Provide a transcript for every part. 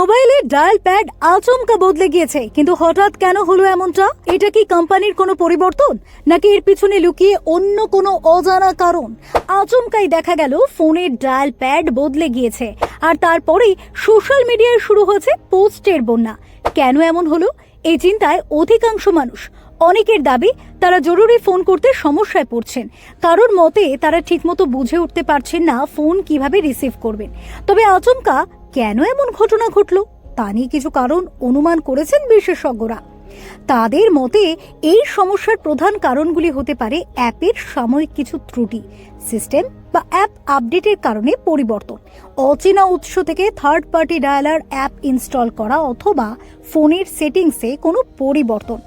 মোবাইলের dial pad আচমকা বদলে গিয়েছে, কিন্তু হঠাৎ কেন হলো এমনটা? এটা কি কোম্পানির কোনো পরিবর্তন, নাকি এর পিছনে লুকিয়ে অন্য কোনো অজানা কারণ? আচমকাই দেখা গেল ফোনের ডায়াল প্যাড বদলে গিয়েছে, আর তারপরেই সোশ্যাল মিডিয়ায় শুরু হয়েছে পোস্টের বন্যা। কেন এমন হলো? এই চিন্তায় অধিকাংশ মানুষ। অনেকের দাবি, তারা জরুরি ফোন করতে সমস্যায় পড়ছেন। কারোর মতে, তারা ঠিকমতো বুঝে উঠতে পারছেন না ফোন কীভাবে রিসিভ করবেন। তবে আচমকা কেন এমন ঘটনা ঘটল? তা নিয়ে কিছু কারণ অনুমান করেছেন বিশেষজ্ঞরা। তাদের মতে, এই সমস্যার প্রধান কারণগুলি হতে পারে অ্যাপের সাময়িক কিছু ত্রুটি, সিস্টেম বা অ্যাপ আপডেটের কারণে পরিবর্তন, অচেনা উৎস থেকে third party dialer app install করা অথবা ফোনের সেটিংসে কোনো পরিবর্তন।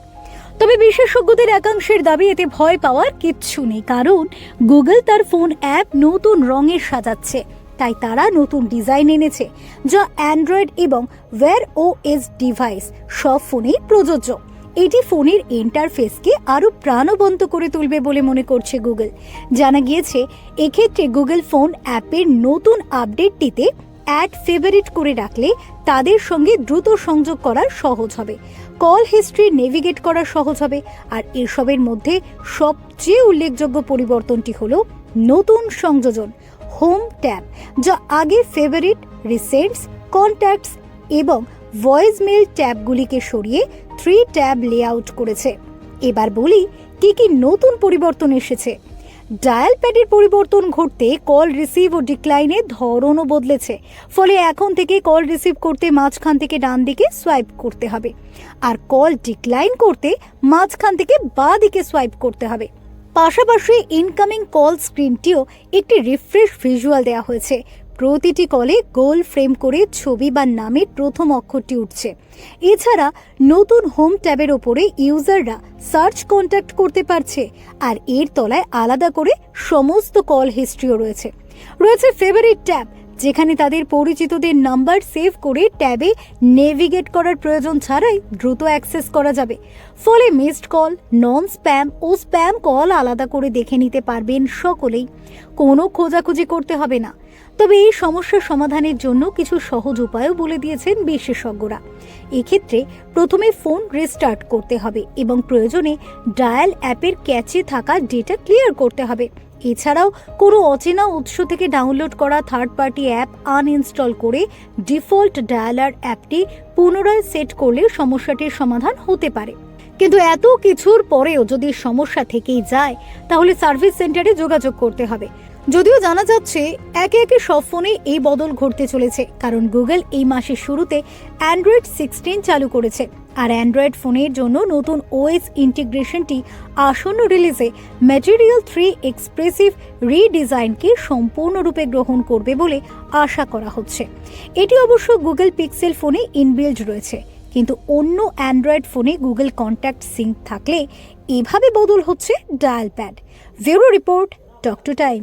তবে বিশেষজ্ঞদের একাংশের দাবি, এতে ভয় পাওয়ার কিচ্ছু নেই, কারণ গুগল তার ফোন অ্যাপ নতুন রঙের সাজাচ্ছে। তাই তারা নতুন ডিজাইন এনেছে, যা অ্যান্ড্রয়েড এবং ওয়্যার ও এস ডিভাইস, সব ফোনেই প্রযোজ্য। এটি ফোনের ইন্টারফেসকে আরও প্রাণবন্ত করে তুলবে বলে মনে করছে গুগল। জানা গিয়েছে, এক্ষেত্রে গুগল ফোন অ্যাপের নতুন আপডেটটিতে অ্যাড ফেভারিট করে রাখলে তাদের সঙ্গে দ্রুত সংযোগ করা সহজ হবে। কল হিস্ট্রি নেভিগেট করা সহজ হবে, আর এসবের মধ্যে সবচেয়ে উল্লেখযোগ্য পরিবর্তনটি হলো নতুন সংযোজন। হোম ট্যাব, যা আগে ফেভারিট রিসেন্টস, কন্ট্যাক্টস এবং ভয়েস মেল ট্যাবগুলিকে সরিয়ে থ্রি ট্যাব লেআউট করেছে। এবার বলি, কি কি নতুন পরিবর্তন এসেছে? ডায়াল প্যাডের পরিবর্তন ঘটতে কল রিসিভ ও ডিক্লাইনের ধরনও বদলেছে, ফলে এখন থেকে কল রিসিভ করতে মাঝখান থেকে ডান দিকে সোয়াইপ করতে হবে। আর কল ডিক্লাইন করতে মাঝখান থেকে বাঁ দিকে সোয়াইপ করতে হবে। পাশাপাশি ইনকামিং কল স্ক্রিনটিও একটি রিফ্রেশ ভিজুয়াল দেওয়া হয়েছে। প্রতিটি কলে গোল ফ্রেম করে ছবি বা নামের প্রথম অক্ষরটি উঠছে। এছাড়া নতুন হোম ট্যাবের ওপরে ইউজাররা সার্চ কন্ট্যাক্ট করতে পারছে আর এর তলায় আলাদা করে সমস্ত কল হিস্ট্রিও রয়েছে। রয়েছে ফেভারিট ট্যাব যেখানে তাদের পরিচিতদের নাম্বার সেভ করে ট্যাবে নেভিগেট করার প্রয়োজন ছাড়াই দ্রুত অ্যাক্সেস করা যাবে। ফলে মিসড কল নন স্প্যাম ও স্প্যাম কল আলাদা করে দেখে নিতে পারবেন সকলেই। কোনো খোঁজাখুঁজি করতে হবে না। তবে এই সমস্যা সমাধানের জন্য কিছু সহজ উপায়ও বলে দিয়েছেন বিশেষজ্ঞরা। এক্ষেত্রে প্রথমে ফোন রেস্টার্ট করতে হবে এবং প্রয়োজনে ডায়াল অ্যাপের ক্যাচে থাকা ডেটা ক্লিয়ার করতে হবে। এছাড়াও কোনো অচেনা উৎস থেকে ডাউনলোড করা থার্ড পার্টি অ্যাপ আনইনস্টল করে ডিফল্ট ডায়ালার অ্যাপটি পুনরায় সেট করলে সমস্যাটির সমাধান হতে পারে। কিন্তু এত কিছুর পরেও যদি সমস্যা থেকেই যায়, তাহলে সার্ভিস সেন্টারে যোগাযোগ করতে হবে। যদিও জানা যাচ্ছে, একে একে সব ফোনে এই বদল ঘটতে চলেছে, কারণ গুগল এই মাসের শুরুতে অ্যান্ড্রয়েড সিক্সটিন চালু করেছে। আর অ্যান্ড্রয়েড ফোনের জন্য নতুন ওএস ইন্টিগ্রেশনটি আসন্ন রিলিজে ম্যাটেরিয়াল থ্রি এক্সপ্রেসিভ রিডিজাইনকে সম্পূর্ণরূপে গ্রহণ করবে বলে আশা করা হচ্ছে। এটি অবশ্য গুগল পিক্সেল ফোনে ইনবিল্ড রয়েছে। কিন্তু অন্য অ্যান্ড্রয়েড ফোনে গুগল কন্ট্যাক্ট সিঙ্ক থাকলে এভাবে বদল হচ্ছে ডায়াল প্যাড। ভেরো রিপোর্ট টক টু টাইম।